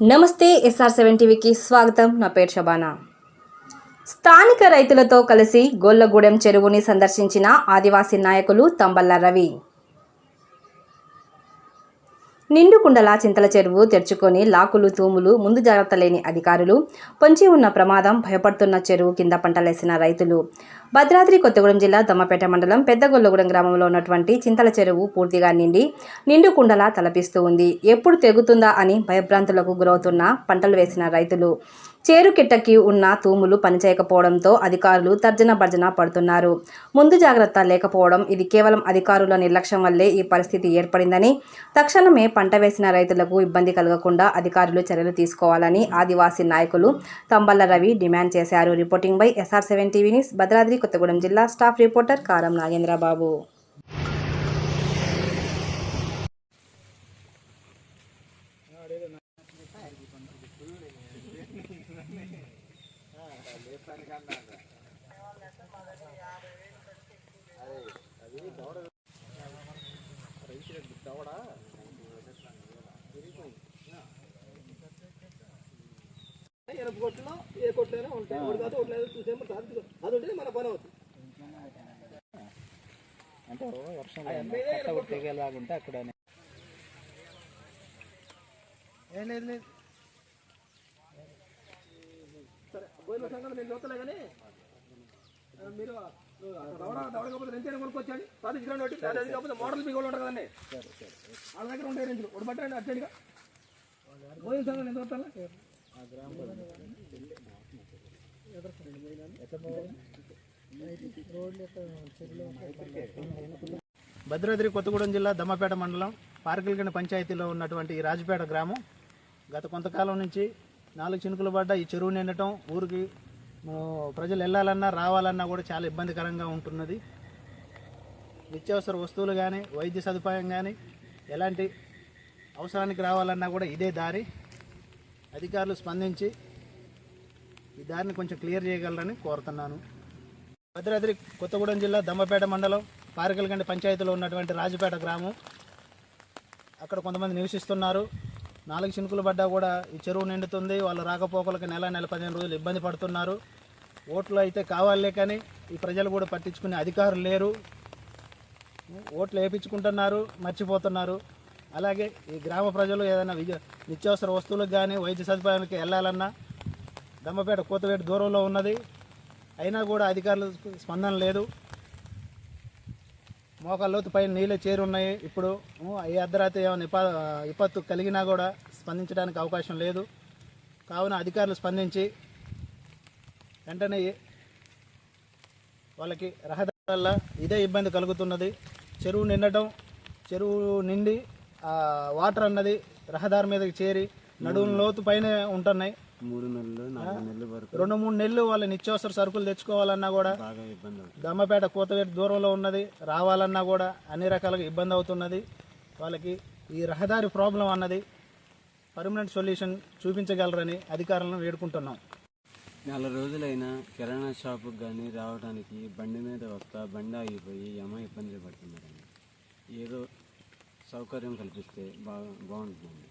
నమస్తే SR seven టీవీకి స్వాగతం. నా పేరు శబానా స్థానిక రైతులతో కలిసి గొల్లగూడెం చెరువుని సందర్శించిన ఆదివాసీ నాయకులు తంబల్ల రవి. నిండుకుండల చింతల చెరువు తెరుచుకొని లాకులు తూములు ముందు జాగ్రత్త లేని అధికారులు పొంచి ఉన్న ప్రమాదం భయపడుతున్న చెరువు కింద పంటలేసిన రైతులు. భద్రాద్రి కొత్తగూడెం జిల్లా దమ్మపేట మండలం పెద్దగొల్లగూడెం గ్రామంలో ఉన్నటువంటి చింతల చెరువు పూర్తిగా నిండి నిండు కుండలా తలపిస్తూ ఉంది. ఎప్పుడు తెగుతుందా అని భయభ్రాంతులకు గురవుతున్న పంటలు వేసిన రైతులు చేరు కిట్టకి ఉన్న తూములు పనిచేయకపోవడంతో అధికారులు తర్జన భర్జన పడుతున్నారు. ముందు జాగ్రత్త లేకపోవడం ఇది కేవలం అధికారుల నిర్లక్ష్యం వల్లే ఈ పరిస్థితి ఏర్పడిందని తక్షణమే పంట వేసిన రైతులకు ఇబ్బంది కలగకుండా అధికారులు చర్యలు తీసుకోవాలని ఆదివాసీ నాయకులు తంబల్ల రవి డిమాండ్ చేశారు. Reporting by SR seven TV news Bhadradri Kothagudem జిల్లా స్టాఫ్ రిపోర్టర్ కారం నాగేంద్రబాబు. ఎనప కొట్టులో ఏ కొట్లైనా ఉంటాయి. ఒకటి కాదు ఒకటి లేదు చూసేమో సాధి అది ఉంటే మన పని అవుతుంది. అంటే వర్షం కొట్టేలాగుంటే అక్కడ ఏం లేదు లేదు. సరే నేను చూస్తలే కానీ మీరు దవడ దవడకపోతే రెంచైనా కొనుక్కొచ్చాడు సాధించడం ఒకటి అది కాకపోతే మోడల్ మీకు ఉంటుంది కదండి. వాళ్ళ దగ్గర ఉంటాయి రెంచులు ఒకటి పట్టండి అర్జెంట్గా. పోయిన సంగతి నేను చూస్తాను. భద్రాద్రి కొత్తగూడెం జిల్లా దమ్మపేట మండలం పార్కిల్గండ పంచాయతీలో ఉన్నటువంటి ఈ రాజపేట గ్రామం గత కొంతకాలం నుంచి నాలుగు చినుకులు పడ్డ ఈ చెరువు నిండటం ఊరికి ప్రజలు వెళ్ళాలన్నా రావాలన్నా కూడా చాలా ఇబ్బందికరంగా ఉంటున్నది. నిత్యావసర వస్తువులు కానీ వైద్య సదుపాయం కానీ ఎలాంటి అవసరానికి రావాలన్నా కూడా ఇదే దారి. అధికారులు స్పందించి ఈ దారిని కొంచెం క్లియర్ చేయగలరని కోరుతున్నాను. భద్రాద్రి కొత్తగూడెం జిల్లా దమ్మపేట మండలం పారకలగండి పంచాయతీలో ఉన్నటువంటి రాజపేట గ్రామం. అక్కడ కొంతమంది నివసిస్తున్నారు. నాలుగు చినుకులు పడ్డా కూడా ఈ చెరువు నిండుతుంది. వాళ్ళు రాకపోకలకు నెల నెల పదిహేను రోజులు ఇబ్బంది పడుతున్నారు. ఓట్లు అయితే కావాలే కానీ ఈ ప్రజలు కూడా పట్టించుకునే అధికారులు లేరు. ఓట్లు వేయించుకుంటున్నారు మర్చిపోతున్నారు. అలాగే ఈ గ్రామ ప్రజలు ఏదైనా విజ నిత్యావసర వస్తువులకు కానీ వైద్య సదుపాయానికి వెళ్ళాలన్నా దమ్మపేట కోతవేట దూరంలో ఉన్నది. అయినా కూడా అధికారులు స్పందన లేదు. మోకాళ్ళలోతు పైన నీళ్ళే చేరున్నాయి. ఇప్పుడు ఈ అర్ధరాత్రి ఏమైనా విపత్తు కలిగినా కూడా స్పందించడానికి అవకాశం లేదు. కావున అధికారులు స్పందించి వెంటనే వాళ్ళకి రహదారుల వల్ల ఇదే ఇబ్బంది కలుగుతున్నది. చెరువు నిండటం చెరువు నిండి వాటర్ అన్నది రహదారి మీదకి చేరి నడువుల లోతు పైన ఉంటున్నాయి. మూడు నెలలు నాలుగు నెలలు వరకు. రెండు మూడు నెలలు వాళ్ళ నిత్యావసర సరుకులు తెచ్చుకోవాలన్నా కూడా బాగా ఇబ్బంది దమ్మపేట కోతవేట దూరంలో ఉన్నది రావాలన్నా కూడా అన్ని రకాలుగా ఇబ్బంది అవుతున్నది. వాళ్ళకి ఈ రహదారి ప్రాబ్లం అన్నది పర్మనెంట్ సొల్యూషన్ చూపించగలరని అధికారులను వేడుకుంటున్నాం. నెల రోజులైనా కిరాణా షాపుకి కానీ రావడానికి బండి మీద వస్తా బండి ఆగిపోయి యమ ఇబ్బంది పడుతున్నారండి. ఏదో సౌకర్యం కల్పిస్తే బాగా బాగుంటుంది.